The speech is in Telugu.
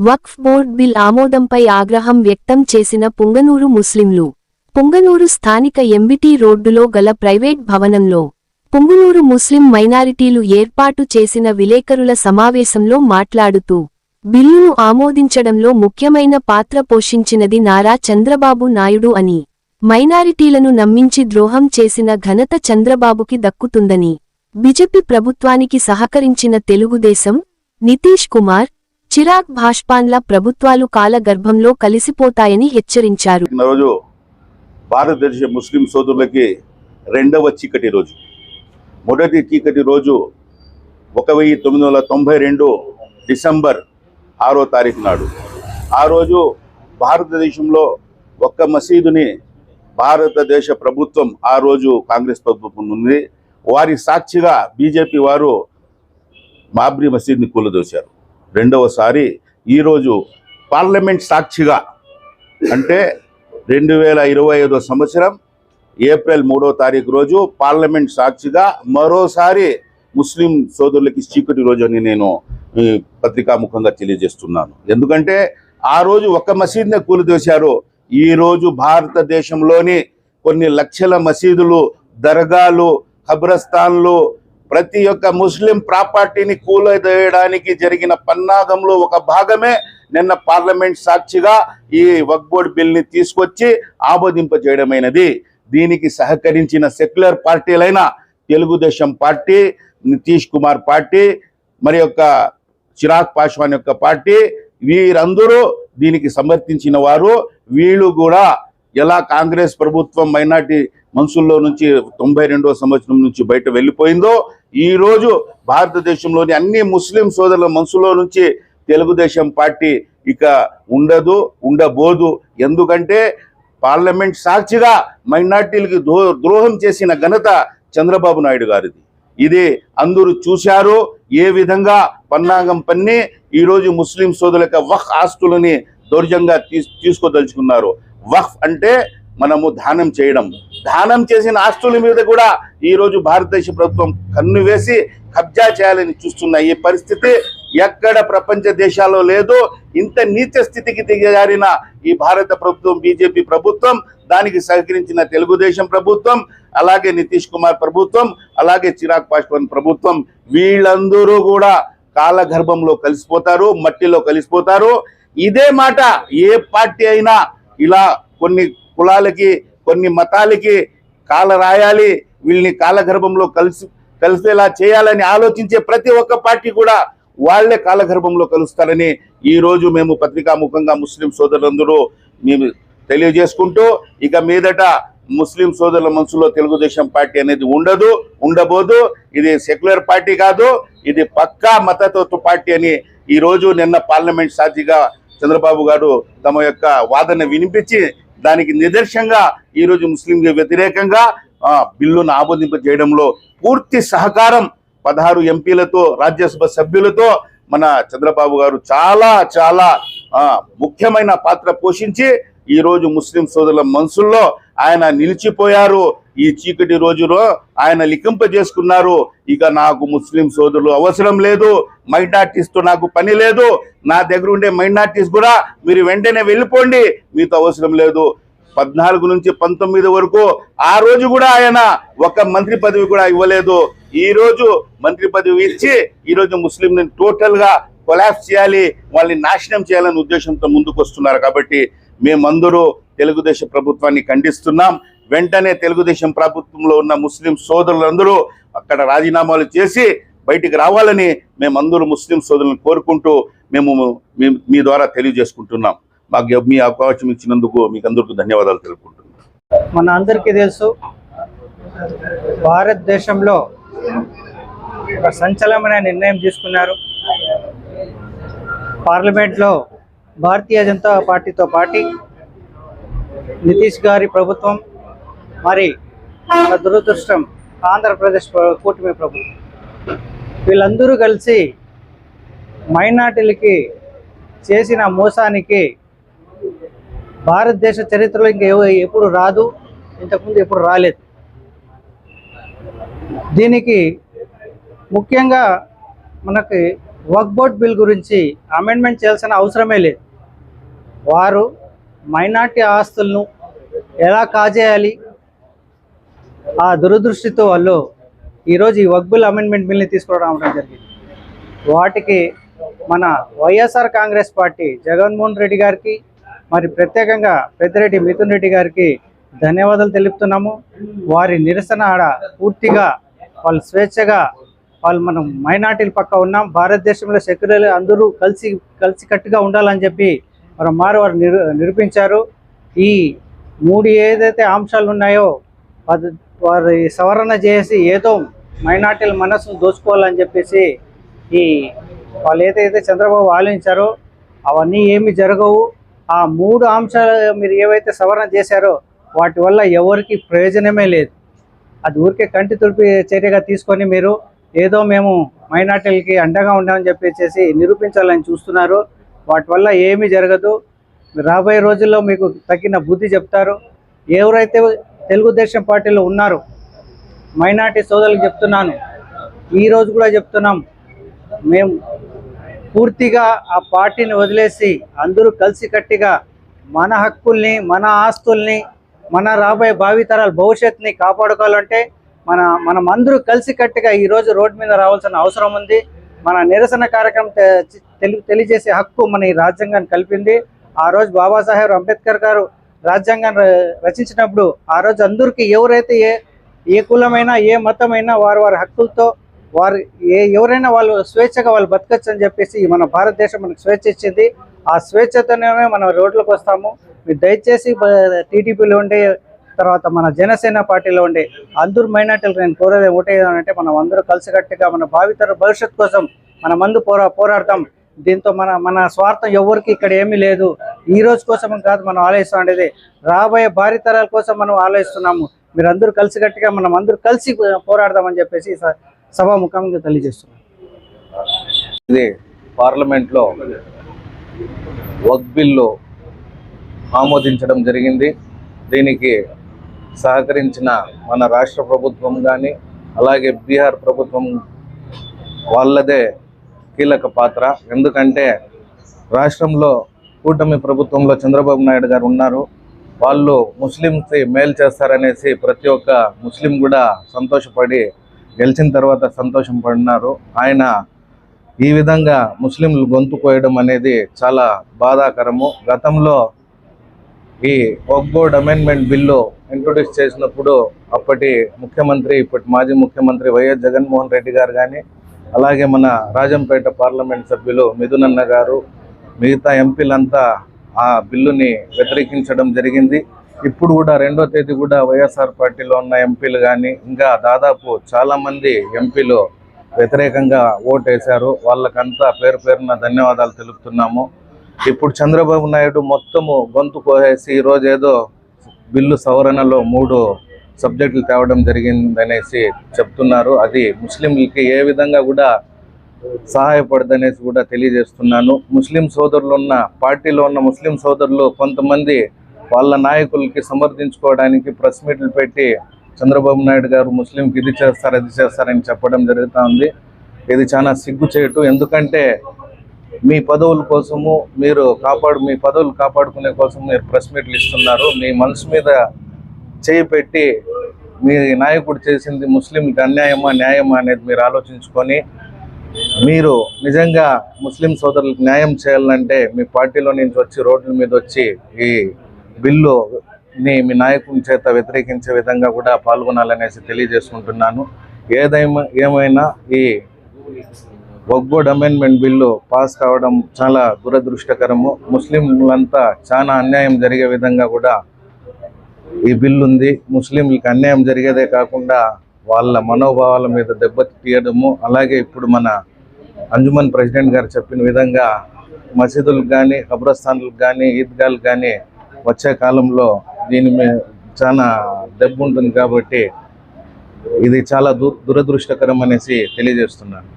వక్ఫ్ బోర్డ్ బిల్ ఆమోదంపై ఆగ్రహం వ్యక్తం చేసిన పుంగనూరు ముస్లింలు. పుంగనూరు స్థానిక ఎంబిటి రోడ్డులో గల ప్రైవేట్ భవనంలో పుంగనూరు ముస్లిం మైనారిటీలు ఏర్పాటు చేసిన విలేకరుల సమావేశంలో మాట్లాడుతూ బిల్లును ఆమోదించడంలో ముఖ్యమైన పాత్ర పోషించినది నారా చంద్రబాబు నాయుడు అని. మైనారిటీలను నమ్మించి ద్రోహం చేసిన ఘనత చంద్రబాబుకి దక్కుతుందని. బిజెపి ప్రభుత్వానికి సహకరించిన తెలుగుదేశం నితీష్ కుమార్ చిరాగ్ భాష్పాన్ల ప్రభుత్వాలు కాలగర్భంలో కలిసిపోతాయని హెచ్చరించారు. రోజు భారతదేశ ముస్లిం సోదరులకి రెండవ చీకటి రోజు. మొదటి చీకటి రోజు ఒక వెయ్యి తొమ్మిది వందల తొంభై రెండు డిసెంబర్ ఆరో తారీఖు నాడు. ఆ రోజు భారతదేశంలో ఒక్క మసీదుని భారతదేశ ప్రభుత్వం ఆ రోజు కాంగ్రెస్ ప్రభుత్వం ఉంది వారి సాక్షిగా బీజేపీ వారు బాబ్రీ మసీద్ని కూలదోశారు. రెండవసారి ఈరోజు పార్లమెంట్ సాక్షిగా అంటే రెండు వేల ఇరవై ఐదో సంవత్సరం ఏప్రిల్ మూడో తారీఖు రోజు పార్లమెంట్ సాక్షిగా మరోసారి ముస్లిం సోదరులకి చీకటి రోజు అని నేను ఈ పత్రికాముఖంగా తెలియజేస్తున్నాను. ఎందుకంటే ఆ రోజు ఒక మసీద్నే కూలిదోశారు. ఈరోజు భారతదేశంలోని కొన్ని లక్షల మసీదులు దర్గాలు ఖబ్రస్థాన్లు ప్రతి ఒక్క ముస్లిం ప్రాపర్టీని కూలదేయడానికి జరిగిన పన్నాగంలో ఒక భాగమే నిన్న పార్లమెంట్ సాక్షిగా ఈ వక్బోర్డ్ బోర్డ్ బిల్ని తీసుకొచ్చి ఆమోదింపజేయడమైనది. దీనికి సహకరించిన సెక్యులర్ పార్టీలైన తెలుగుదేశం పార్టీ నితీష్ కుమార్ పార్టీ మరి యొక్క చిరాగ్ పాశ్వాన్ యొక్క పార్టీ వీరందరూ దీనికి సమర్థించిన వారు. వీళ్ళు కూడా ఎలా కాంగ్రెస్ ప్రభుత్వం మైనార్టీ మనసుల్లో నుంచి తొంభై రెండవ సంవత్సరం నుంచి బయట వెళ్ళిపోయిందో ఈరోజు భారతదేశంలోని అన్ని ముస్లిం సోదరుల మనసులో నుంచి తెలుగుదేశం పార్టీ ఇక ఉండదు ఉండబోదు. ఎందుకంటే పార్లమెంట్ సాక్షిగా మైనార్టీలకి ద్రోహం చేసిన ఘనత చంద్రబాబు నాయుడు గారిది. ఇది అందరూ చూశారు ఏ విధంగా పన్నాగం పన్ని ఈరోజు ముస్లిం సోదరుల యొక్క వహ్ ఆస్తులని దౌర్జంగా తీస్ తీసుకోదలుచుకున్నారు. వహ్ అంటే మనము దానం చేయడం. దానం చేసిన ఆస్తుల మీద కూడా ఈరోజు భారతదేశ ప్రభుత్వం కన్ను వేసి కబ్జా చేయాలని చూస్తున్న ఈ పరిస్థితి ఎక్కడ ప్రపంచ దేశాల్లో లేదు ఇంత నీచ స్థితికి దిగజారిన ఈ భారత ప్రభుత్వం బీజేపీ ప్రభుత్వం దానికి సహకరించిన తెలుగుదేశం ప్రభుత్వం అలాగే నితీష్ కుమార్ ప్రభుత్వం అలాగే చిరాగ్ పాస్వాన్ ప్రభుత్వం వీళ్ళందరూ కూడా కాలగర్భంలో కలిసిపోతారు మట్టిలో కలిసిపోతారు. ఇదే మాట ఏ పార్టీ అయినా ఇలా కొన్ని కులాలకి కొన్ని మతాలకి కాల రాయాలి వీళ్ళని కాలగర్భంలో కలిసి కలిసేలా చేయాలని ఆలోచించే ప్రతి ఒక్క పార్టీ కూడా వాళ్ళే కాలగర్భంలో కలుస్తారని ఈరోజు మేము పత్రికాముఖంగా ముస్లిం సోదరులందరూ మేము తెలియజేసుకుంటూ ఇక మీదట ముస్లిం సోదరుల మనసులో తెలుగుదేశం పార్టీ అనేది ఉండదు ఉండబోదు. ఇది సెక్యులర్ పార్టీ కాదు ఇది పక్కా మతతత్వ పార్టీ అని ఈ రోజు నిన్న పార్లమెంట్ సాక్షిగా చంద్రబాబు గారు తమ యొక్క వాదన వినిపించి దానికి నిదర్శంగా ఈరోజు ముస్లింకి వ్యతిరేకంగా బిల్లును బిల్లును ఆమోదింపజేయడంలో పూర్తి సహకారం పదహారు ఎంపీలతో రాజ్యసభ సభ్యులతో మన చంద్రబాబు గారు చాలా చాలా ముఖ్యమైన పాత్ర పోషించి ఈరోజు ముస్లిం సోదరుల మనసుల్లో ఆయన నిలిచిపోయారు. ఈ చీకటి రోజులో ఆయన లిఖింప చేసుకున్నారు ఇక నాకు ముస్లిం సోదరులు అవసరం లేదు మైనార్టీస్తో నాకు పని లేదు నా దగ్గర ఉండే మైనార్టీస్ కూడా మీరు వెంటనే వెళ్ళిపోండి మీతో అవసరం లేదు. పద్నాలుగు నుంచి పంతొమ్మిది వరకు ఆ రోజు కూడా ఆయన ఒక మంత్రి పదవి కూడా ఇవ్వలేదు. ఈ రోజు మంత్రి పదవి ఇచ్చి ఈరోజు ముస్లింని టోటల్గా కొలాప్స్ చేయాలి వాళ్ళని నాశనం చేయాలనే ఉద్దేశంతో ముందుకు వస్తున్నారు కాబట్టి మేమందరూ తెలుగుదేశం ప్రభుత్వాన్ని ఖండిస్తున్నాం. వెంటనే తెలుగుదేశం ప్రభుత్వంలో ఉన్న ముస్లిం సోదరులందరూ అక్కడ రాజీనామాలు చేసి బయటికి రావాలని మేమందరూ ముస్లిం సోదరులను కోరుకుంటూ మేము మీ- మీ ద్వారా తెలియజేసుకుంటున్నాం. మాకు మీ అవకాశం ఇచ్చినందుకు మీకు అందరికీ ధన్యవాదాలు తెలుపుకుంటున్నాం. మన అందరికీ తెలుసు భారతదేశంలో ఒక సంచలనమైన నిర్ణయం తీసుకున్నారు. పార్లమెంట్లో భారతీయ జనతా పార్టీతో పాటి నితీష్ గారి ప్రభుత్వం మరి మన దురదృష్టం ఆంధ్రప్రదేశ్ కూటమి ప్రభుత్వం వీళ్ళందరూ కలిసి మైనార్టీలకి చేసిన మోసానికి భారతదేశ చరిత్రలో ఇంకా ఎప్పుడు రాదు ఇంతకుముందు ఎప్పుడు రాలేదు. దీనికి ముఖ్యంగా మనకి వర్క్బోర్డ్ బోర్డ్ బిల్ గురించి అమెండ్మెంట్ చేయాల్సిన అవసరమే లేదు. వారు మైనార్టీ ఆస్తులను ఎలా కాజేయాలి ఆ దురదృష్టితో వాళ్ళు ఈరోజు ఈ వగ్బుల్ అమెండ్మెంట్ బిల్ని తీసుకురావడం జరిగింది. వాటికి మన వైఎస్ఆర్ కాంగ్రెస్ పార్టీ జగన్మోహన్ రెడ్డి గారికి మరి ప్రత్యేకంగా పెద్దిరెడ్డి మిథున్ రెడ్డి గారికి ధన్యవాదాలు తెలుపుతున్నాము. వారి నిరసన ఆడ పూర్తిగా వాళ్ళు స్వేచ్ఛగా వాళ్ళు మనం మైనార్టీల పక్క ఉన్నాం. భారతదేశంలో సెక్యులర్ అందరూ కలిసి కలిసికట్టుగా ఉండాలని చెప్పి మరి మారు వారు నిరు నిరూపించారు. ఈ మూడు ఏదైతే అంశాలు ఉన్నాయో అది వారి సవరణ చేసి ఏదో మైనార్టీల మనసును దోచుకోవాలని చెప్పేసి ఈ వాళ్ళు ఏదైతే చంద్రబాబు ఆలోచించారో అవన్నీ ఏమి జరగవు. ఆ మూడు అంశాలు మీరు ఏవైతే సవరణ చేశారో వాటి వల్ల ఎవరికి ప్రయోజనమే లేదు. అది ఊరికే కంటి తుడిపి చర్యగా తీసుకొని మీరు ఏదో మేము మైనార్టీలకి అండగా ఉన్నామని చెప్పేసి నిరూపించాలని చూస్తున్నారు. వాటి వల్ల ఏమీ జరగదు. రాబోయే రోజుల్లో మీకు తగిన బుద్ధి చెప్తారు. ఎవరైతే తెలుగుదేశం పార్టీలో ఉన్నారు. మైనార్టీ సోదరులకు చెప్తున్నాను. ఈ రోజు కూడా చెప్తున్నాం. మేము పూర్తిగా ఆ పార్టీని వదిలేసి అందరూ కలిసికట్టిగా మన హక్కుల్ని మన ఆస్తుల్ని మన రాబోయే భావితరాల భవిష్యత్తుని కాపాడుకోవాలంటే మన మనం అందరూ కలిసికట్టుగా ఈ రోజు రోడ్డు మీద రావాల్సిన అవసరం ఉంది. మన నిరసన కార్యక్రమం తె- తెలి తెలియజేసే హక్కు మన ఈ రాజ్యాంగాన్ని కలిపింది. ఆ రోజు బాబాసాహెబ్ అంబేద్కర్ గారు రాజ్యాంగాన్ని ర- రచించినప్పుడు ఆ రోజు అందరికీ ఎవరైతే ఏ ఏ కులమైనా ఏ మతమైనా వారి వారి హక్కులతో వారు ఏ ఎవరైనా వాళ్ళు స్వేచ్ఛగా వాళ్ళు బతకచ్చు అని చెప్పేసి మన భారతదేశం మనకు స్వేచ్ఛ ఇచ్చింది. ఆ స్వేచ్ఛతోనే మనం రోడ్లకు వస్తాము. మీరు దయచేసి టీడీపీలో ఉండే తర్వాత మన జనసేన పార్టీలో ఉండే అందరు మైనార్టీలు నేను కోరేది ఒకటే అంటే మనం అందరూ కలిసికట్టుగా మన భావితర భవిష్యత్ కోసం మన మందు పోరా పోరాడతాం. దీంతో మన మన స్వార్థం ఎవరికి ఇక్కడ ఏమీ లేదు. ఈ రోజు కోసం కాదు మనం ఆలోచిస్తాం అనేది రాబోయే భారీతరాల కోసం మనం ఆలోచిస్తున్నాము మీరు అందరూ కలిసికట్టుగా మనం అందరూ కలిసి పోరాడదామని చెప్పేసి సభాముఖంగా తెలియజేస్తున్నాం. ఇది పార్లమెంట్లో వక్ బిల్లు ఆమోదించడం జరిగింది. దీనికి సహకరించిన మన రాష్ట్ర ప్రభుత్వం కానీ అలాగే బీహార్ ప్రభుత్వం వాళ్ళదే కీలక పాత్ర. ఎందుకంటే రాష్ట్రంలో కూటమి ప్రభుత్వంలో చంద్రబాబు నాయుడు గారు ఉన్నారు. వాళ్ళు ముస్లింకి మేలు చేస్తారనేసి ప్రతి ఒక్క ముస్లిం కూడా సంతోషపడి గెలిచిన తర్వాత సంతోషం పడినారు. ఆయన ఈ విధంగా ముస్లింలు గొంతు కోయడం అనేది చాలా బాధాకరము. గతంలో ఈ వక్బోర్డ్ అమెండ్మెంట్ బిల్లు ఇంట్రొడ్యూస్ చేసినప్పుడు అప్పటి ముఖ్యమంత్రి ఇప్పటి మాజీ ముఖ్యమంత్రి వైఎస్ జగన్మోహన్ రెడ్డి గారు కానీ అలాగే మన రాజంపేట పార్లమెంట్ సభ్యులు మిథునన్న గారు మిగతా ఎంపీలంతా ఆ బిల్లుని వ్యతిరేకించడం జరిగింది. ఇప్పుడు కూడా రెండో తేదీ కూడా వైఎస్ఆర్ పార్టీలో ఉన్న ఎంపీలు కానీ ఇంకా దాదాపు చాలామంది ఎంపీలు వ్యతిరేకంగా ఓటేశారు. వాళ్ళకంతా పేరు పేరున ధన్యవాదాలు తెలుపుతున్నాము. ఇప్పుడు చంద్రబాబు నాయుడు మొత్తము గొంతు కోసేసి ఈరోజు ఏదో బిల్లు సవరణలో మూడు సబ్జెక్టులు తేవడం జరిగిందనేసి చెప్తున్నారు. అది ముస్లింలకి ఏ విధంగా కూడా సహాయపడదనేసి కూడా తెలియజేస్తున్నాను. ముస్లిం సోదరులు ఉన్న పార్టీలో ఉన్న ముస్లిం సోదరులు కొంతమంది వాళ్ళ నాయకులకి సమర్థించుకోవడానికి ప్రెస్ మీట్లు పెట్టి చంద్రబాబు నాయుడు గారు ముస్లింకి ఇది చేస్తారు అది చేస్తారని చెప్పడం జరుగుతూ ఉంది. ఇది చాలా సిగ్గుచేటు. ఎందుకంటే మీ పదవుల కోసము మీరు కాపాడు మీ పదవులు కాపాడుకునే కోసం మీరు ప్రెస్ మీట్లు ఇస్తున్నారు. మీ మనసు మీద చేయి పెట్టి మీ నాయకుడు చేసింది ముస్లింకి అన్యాయమా న్యాయమా అనేది మీరు ఆలోచించుకొని మీరు నిజంగా ముస్లిం సోదరులకు న్యాయం చేయాలంటే మీ పార్టీలో నుంచి వచ్చి రోడ్ల మీద వచ్చి ఈ బిల్లుని మీ నాయకుని చేత వ్యతిరేకించే విధంగా కూడా పాల్గొనాలనేసి తెలియజేసుకుంటున్నాను. ఏదైనా ఏమైనా ఈ వక్ అమెండ్మెంట్ బిల్లు పాస్ కావడం చాలా దురదృష్టకరము. ముస్లింలంతా చాలా అన్యాయం జరిగే విధంగా కూడా ఈ బిల్లు ఉంది. ముస్లింలకు అన్యాయం జరిగేదే కాకుండా వాళ్ళ మనోభావాల మీద దెబ్బతీయడము అలాగే ఇప్పుడు మన అంజుమన్ ప్రెసిడెంట్ గారు చెప్పిన విధంగా మసీదులకు కానీ కబ్రస్థాన్లకు కానీ ఈద్గాలకు కానీ వచ్చే కాలంలో దీని మీద చాలా దెబ్బ ఉంటుంది కాబట్టి ఇది చాలా దు దురదృష్టకరం అనేసి తెలియజేస్తున్నాను.